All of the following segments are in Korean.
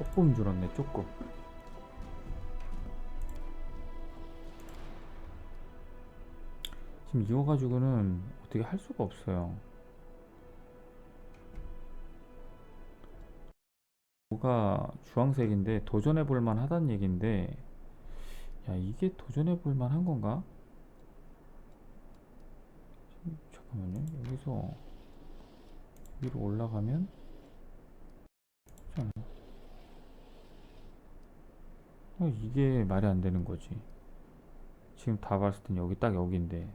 조금 줄었네 조금 지금 이거 가지고는 어떻게 할 수가 없어요 뭐가 주황색인데 도전해 볼 만하다는 얘긴데 야 이게 도전해 볼 만 한 건가? 잠깐만요 여기서 위로 올라가면? 어, 이게 말이 안 되는 거지. 지금 다 봤을 땐 여기 딱 여기인데.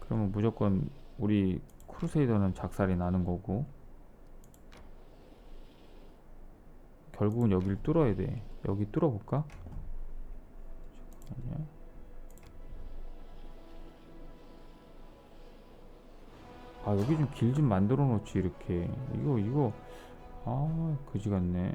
그러면 무조건 우리 크루세이더는 작살이 나는 거고. 결국은 여기를 뚫어야 돼. 여기 뚫어볼까? 잠깐만요. 아 여기 좀 길좀 만들어 놓지 이렇게 이거 이거 아 그지 같네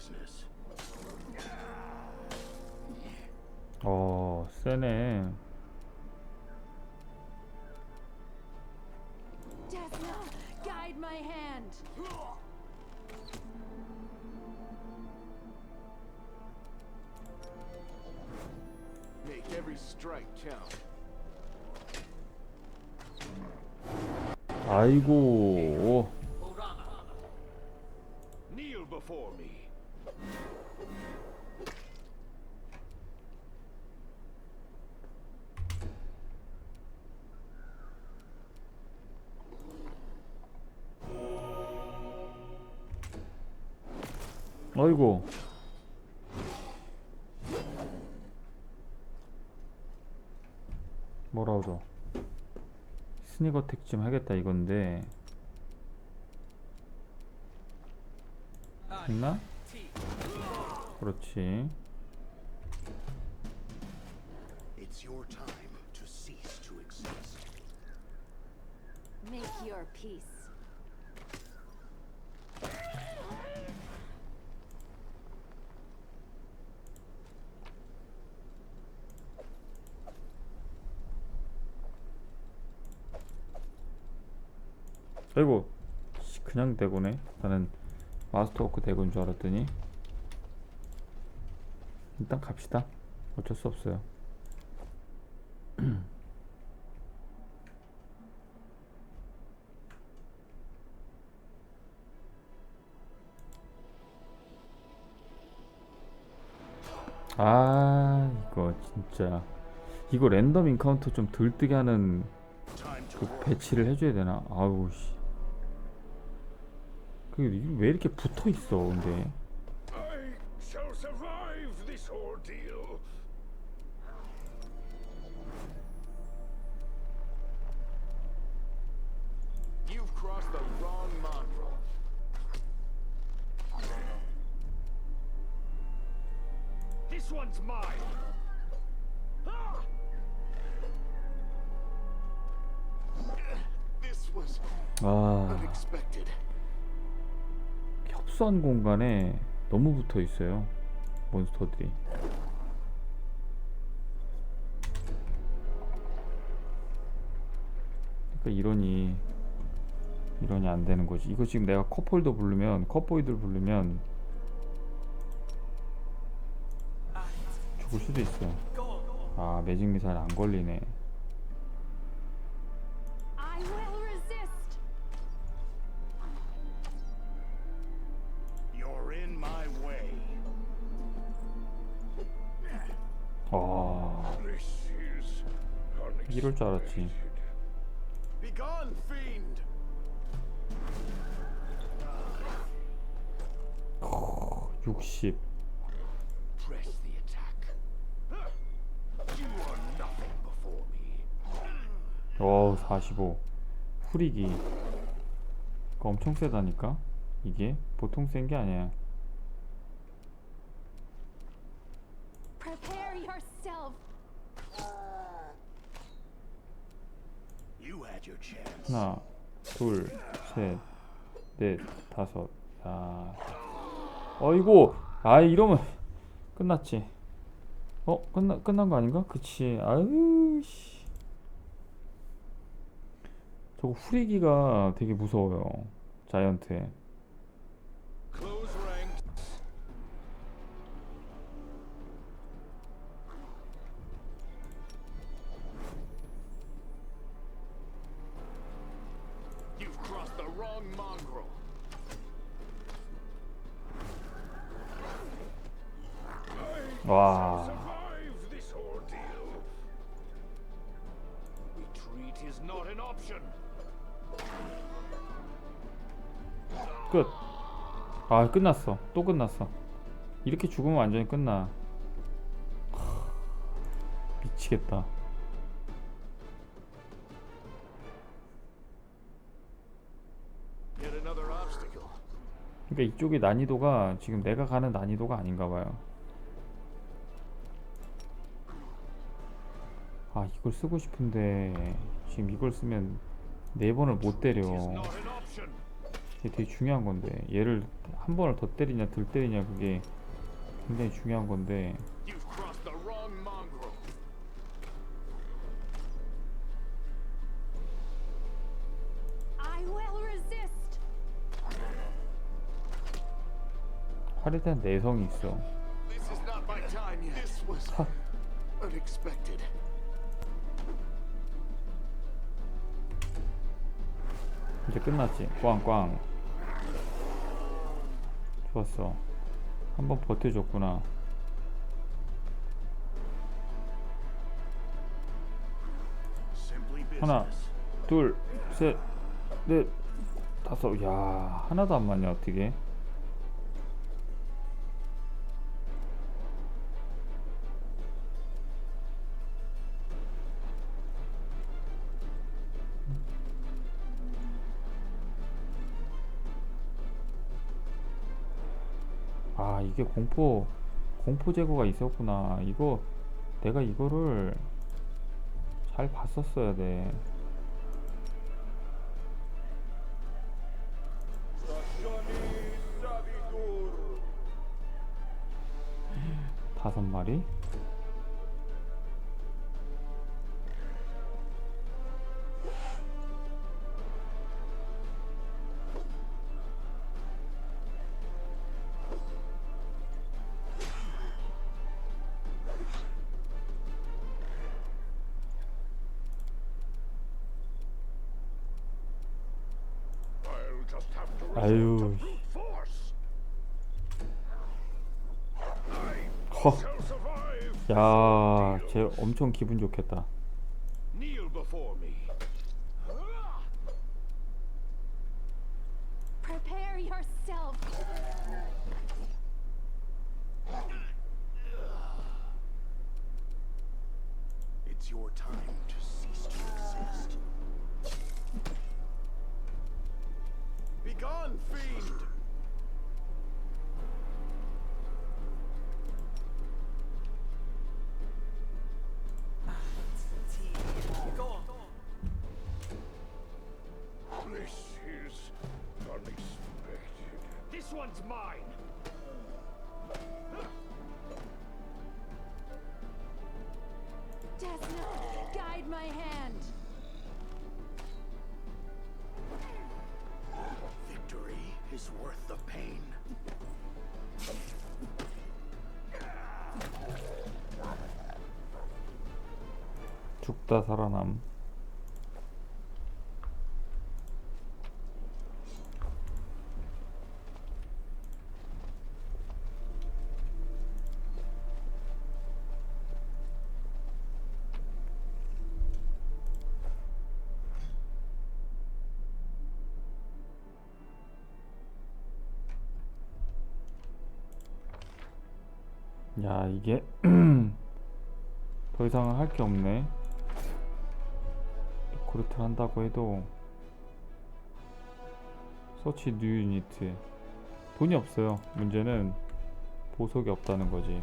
business. 어, 세네. Desna, guide my hand. Make every strike count. 아이고. Kneel before me. 아이고. 뭐라 그러? 스니거 택좀 하겠다 이건데. 됐나? 그렇지. It's your time to cease to exist. Make your peace. 아이고. 씨, 그냥 대구네. 나는 마스터워크 대구인 줄 알았더니. 일단 갑시다. 어쩔 수 없어요. 아 이거 진짜 이거 랜덤 인카운터 좀 들뜨게 하는 그 배치를 해줘야 되나? 아우 씨. 그 왜 이렇게 붙어 있어 근데? I shall survive this ordeal. You've crossed the wrong mongrel. This one's mine. Ah! This was 아 unexpected. 협소한 공간에 너무 붙어 있어요 몬스터들이. 그러니까 이론이 이론이 안 되는 거지. 이거 지금 내가 컵홀더 부르면 컵보이들 부르면 죽을 수도 있어. 아 매직 미사일 안 걸리네. 이럴 줄 알았지. Begone, fiend! 60. Press the attack. You are nothing before me. 어우 45. 후리기. 엄청 세다니까. 이게 보통 센 게 아니야. 하나, 둘, 셋, 넷, 다섯. 야. 어이구. 아 이러면 끝났지. 어 끝나 끝난 거 아닌가? 그치. 아유 씨. 저거 후리기가 되게 무서워요. 자이언트. Option. 끝. 아 끝났어. 또 끝났어. 이렇게 죽으면 완전히 끝나. 하, 미치겠다. 그러니까 이쪽의 난이도가 지금 내가 가는 난이도가 아닌가 봐요. 아 이걸 쓰고 싶은데 지금 이걸 쓰면 네 번을 못 때려. Is not an option. 이게 되게 중요한 건데 얘를 한 번을 더 때리냐 덜 때리냐 그게 굉장히 중요한 건데. 활에 대한 내성이 있어. This 이제 끝났지. 꽝꽝. 좋았어. 한번 버텨줬구나. 하나, 둘, 셋, 넷, 다섯. 야 하나도 안 맞냐 어떻게? 이게 공포 공포 제거가 있었구나. 이거 내가 이거를 잘 봤었어야 돼. 다섯 마리? 아유. 허. 야, 쟤 엄청 기분 좋겠다. Kneel before me. Prepare yourself. It's your time to cease to exist. Begone, fiend! This is unexpected. This one's mine! Desna, guide my hand. Is worth the pain. 죽다 살아남. 야 이게 더 이상 할게 없네. 리크루트를 한다고 해도 서치 뉴 유니트. 돈이 없어요. 문제는 보석이 없다는 거지.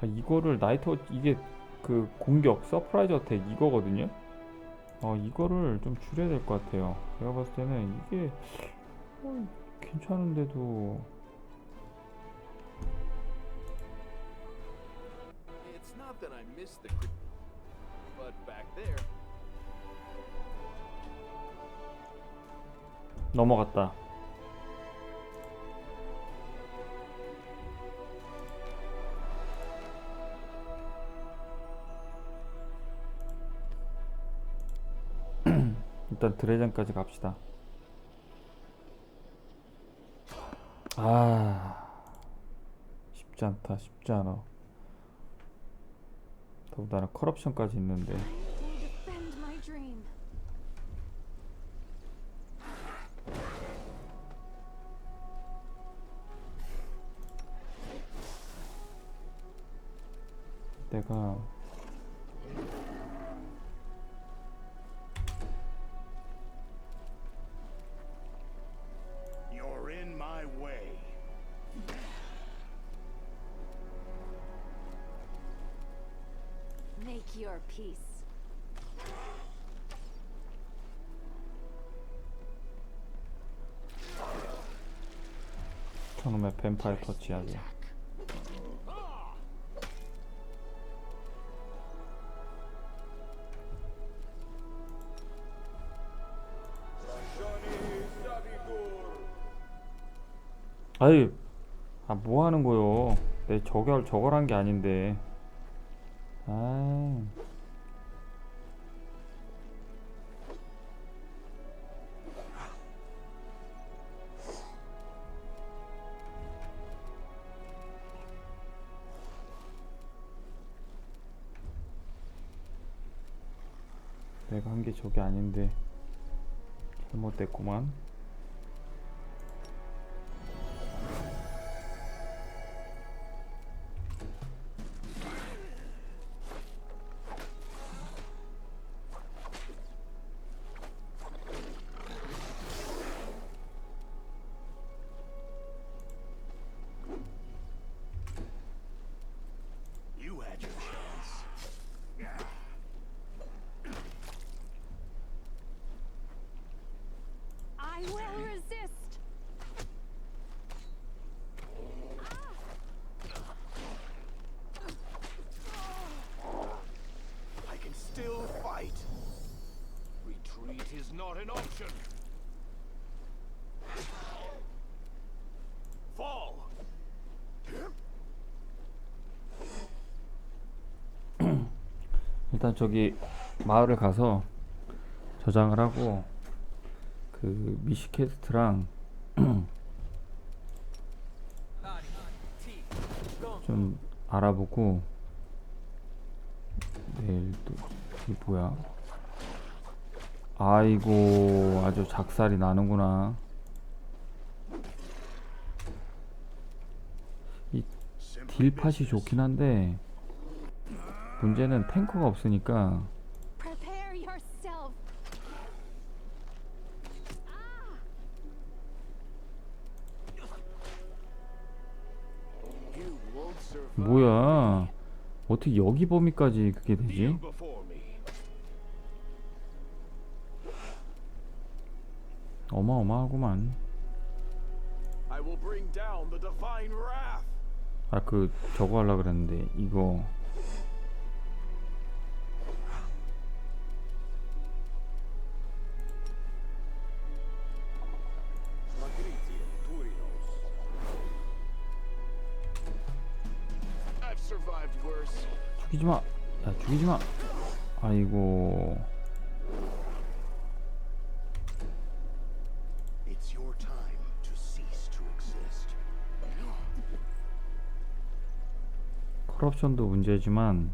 아 이거를 나이트 이게 그 공격 서프라이즈 어택 이거거든요? 어 이거를 좀 줄여야 될 것 같아요. 제가 봤을 때는 이게 어, 괜찮은데도 It's not that I miss the cr- but back there, 넘어갔다. 일단 드레전까지 갑시다. 아 쉽지 않다 쉽지 않아. 더군다나 커럽션까지 있는데. 내가 peace. 저놈의 뱀파이어 터치하게. 아유, 아 뭐 하는 거요? 내 저걸 저걸 한 게 아닌데. 아, 내가 한 게 저게 아닌데 잘못됐구만. Fight. retreat is not an option. Fall. 일단 저기 마을을 가서 저장을 하고 그 미시캐스트랑 좀 알아보고 내일 또 이게 뭐야? 아이고 아주 작살이 나는구나. 이 딜팟이 좋긴 한데 문제는 탱커가 없으니까. 뭐야 어떻게 여기 범위까지 그게 되지? 어마어마하구만. 아 그 저거 하려 그랬는데 이거 worse. 죽이지 마 야 죽이지 마 아이고 It's your time to cease to exist. 커럽션도 문제지만